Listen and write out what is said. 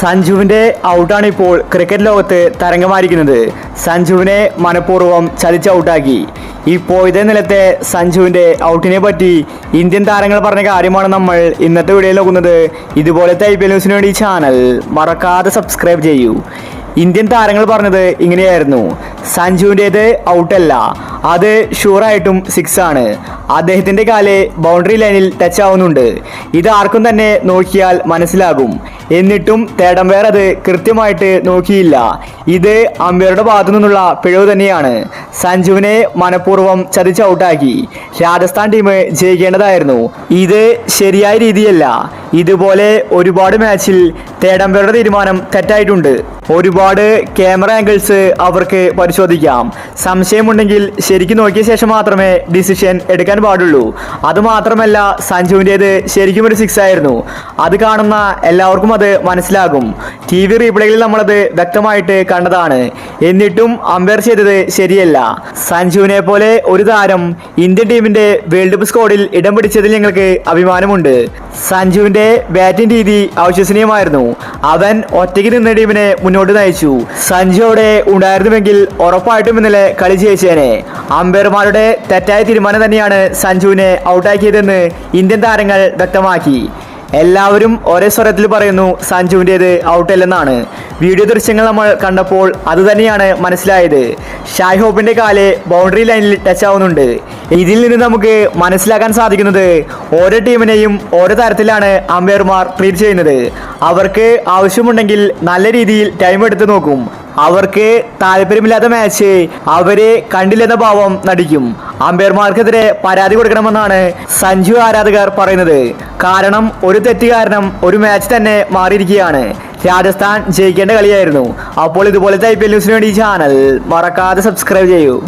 സഞ്ജുവിന്റെ ഔട്ടാണ് ഇപ്പോൾ ക്രിക്കറ്റ് ലോകത്ത് തരംഗമായിരിക്കുന്നത്. സഞ്ജുവിനെ മനഃപൂർവം ചതിച്ച് ഔട്ടാക്കി. ഇപ്പോൾ ഇതേ നിലത്തെ സഞ്ജുവിന്റെ ഔട്ടിനെ പറ്റി ഇന്ത്യൻ താരങ്ങൾ പറഞ്ഞ കാര്യമാണ് നമ്മൾ ഇന്നത്തെ വീഡിയോയിൽ നോക്കുന്നത്. ഇതുപോലത്തെ ഐ പി എൽ ന്യൂസിന് വേണ്ടി ചാനൽ മറക്കാതെ സബ്സ്ക്രൈബ് ചെയ്യൂ. ഇന്ത്യൻ താരങ്ങൾ പറഞ്ഞത് ഇങ്ങനെയായിരുന്നു. സഞ്ജുവിന്റേത് ഔട്ടല്ല. അത് ഷുവറായിട്ടും സിക്സ് ആണ് അദ്ദേഹത്തിന്റെ കാൽ ബൗണ്ടറി ലൈനിൽ ടച്ച് ആവുന്നുണ്ട്. ഇത് ആർക്കും തന്നെ നോക്കിയാൽ മനസ്സിലാകും. എന്നിട്ടും തേടം വേറെ അത് കൃത്യമായിട്ട് നോക്കിയില്ല. ഇത് അമ്പയറുടെ ഭാഗത്തു നിന്നുള്ള പിഴവ് തന്നെയാണ്. സഞ്ജുവിനെ മനഃപൂർവം ചതിച്ച് ഔട്ടാക്കി. രാജസ്ഥാൻ ടീം ജയിക്കേണ്ടതായിരുന്നു. ഇത് ശരിയായ രീതിയല്ല. ഇതുപോലെ ഒരുപാട് മാച്ചിൽ തേടംപേരുടെ തീരുമാനം തെറ്റായിട്ടുണ്ട്. ഒരുപാട് ക്യാമറ ആംഗിൾസ് അവർക്ക് പരിശോധിക്കാം. സംശയമുണ്ടെങ്കിൽ ശരിക്കും നോക്കിയ ശേഷം മാത്രമേ ഡിസിഷൻ എടുക്കാൻ പാടുള്ളൂ. അതുമാത്രമല്ല സഞ്ജുവിന്റേത് ശരിക്കും ഒരു സിക്സ് ആയിരുന്നു. അത് കാണുന്ന എല്ലാവർക്കും അത് മനസ്സിലാകും. ടി വി റീപ്ലേകളിൽ നമ്മളത് വ്യക്തമായിട്ട് കണ്ടതാണ്. എന്നിട്ടും അമ്പയർ ചെയ്തത് ശരിയല്ല. സഞ്ജുവിനെ പോലെ ഒരു താരം ഇന്ത്യൻ ടീമിന്റെ വേൾഡ് കപ്പ് സ്കോഡിൽ ഇടം പിടിച്ചതിൽ ഞങ്ങൾക്ക് അഭിമാനമുണ്ട്. സഞ്ജുവിന്റെ ബാറ്റിംഗ് രീതി അവിശ്വസനീയമായിരുന്നു. അവൻ ഒറ്റയ്ക്ക് നിന്ന ടീമിനെ മുന്നോട്ട് നയിച്ചു. സഞ്ജു അവിടെ ഉണ്ടായിരുന്നുവെങ്കിൽ ഉറപ്പായിട്ടും ഇന്നലെ കളി ജയിച്ചേനെ. അമ്പയർമാരുടെ തെറ്റായ തീരുമാനം തന്നെയാണ് സഞ്ജുവിനെ ഔട്ടാക്കിയതെന്ന് ഇന്ത്യൻ താരങ്ങൾ വ്യക്തമാക്കി. എല്ലാവരും ഒരേ സ്വരത്തിൽ പറയുന്നു സഞ്ജുവിന്റേത് ഔട്ടല്ലെന്നാണ്. വീഡിയോ ദൃശ്യങ്ങൾ നമ്മൾ കണ്ടപ്പോൾ അതുതന്നെയാണ് മനസ്സിലായത്. ഷായ് ഹോപ്പിന്റെ കാൽ ബൗണ്ടറി ലൈനിൽ ടച്ച് ആവുന്നുണ്ട്. ഇതിൽ നിന്ന് നമുക്ക് മനസ്സിലാക്കാൻ സാധിക്കുന്നത് ഓരോ ടീമിനെയും ഓരോ തരത്തിലാണ് അമ്പയർമാർ ട്രീറ്റ് ചെയ്യുന്നത്. അവർക്ക് ആവശ്യമുണ്ടെങ്കിൽ നല്ല രീതിയിൽ ടൈം എടുത്ത് നോക്കും. അവർക്ക് താല്പര്യമില്ലാത്ത മാച്ച് അവരെ കണ്ടില്ലെന്ന ഭാവം നടിക്കും. അമ്പയർമാർക്കെതിരെ പരാതി കൊടുക്കണമെന്നാണ് സഞ്ജു ആരാധകർ പറയുന്നത്. കാരണം ഒരു തെറ്റ് കാരണം ഒരു മാച്ച് തന്നെ മാറിയിരിക്കുകയാണ്. രാജസ്ഥാൻ ജയിക്കേണ്ട കളിയായിരുന്നു. അപ്പോൾ ഇതുപോലത്തെ ഐ പി എൽ ന്യൂസിന് വേണ്ടി ചാനൽ മറക്കാതെ സബ്സ്ക്രൈബ് ചെയ്യൂ.